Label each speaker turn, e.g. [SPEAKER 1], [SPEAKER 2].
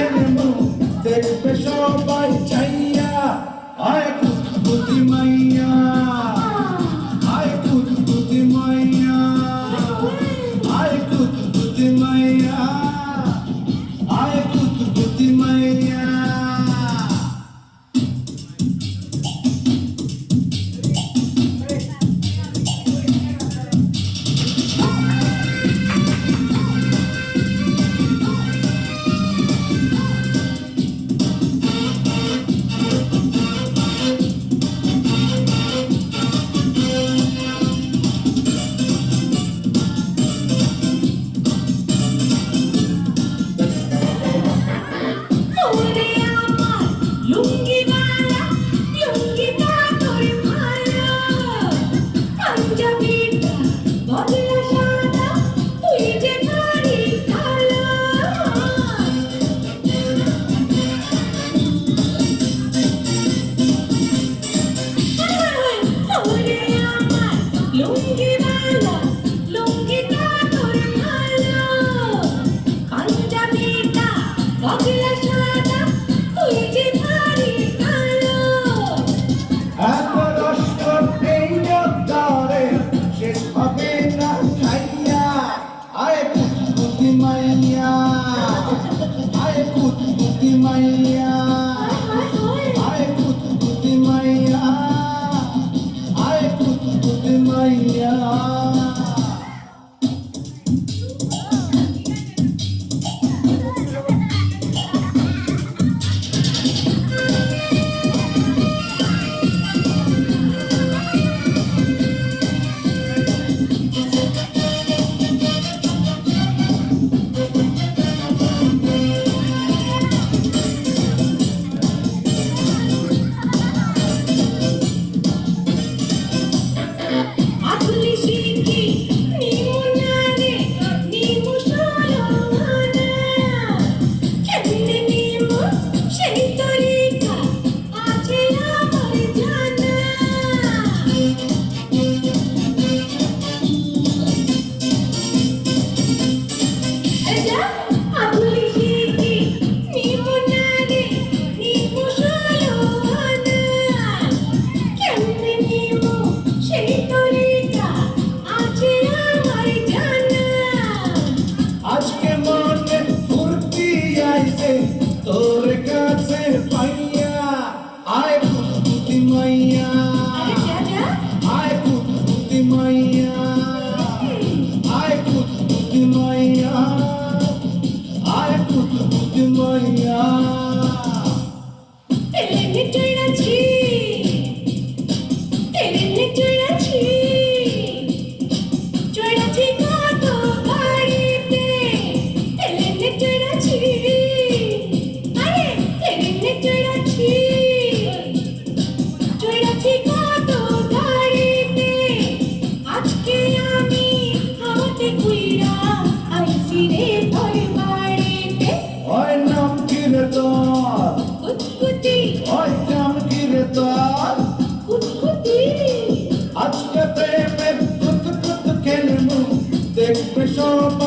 [SPEAKER 1] কেন দেখবে সবাই চাইয়া আয় কুস্তি মাইয়া
[SPEAKER 2] Okay. Hey, Victor.
[SPEAKER 1] দেখবে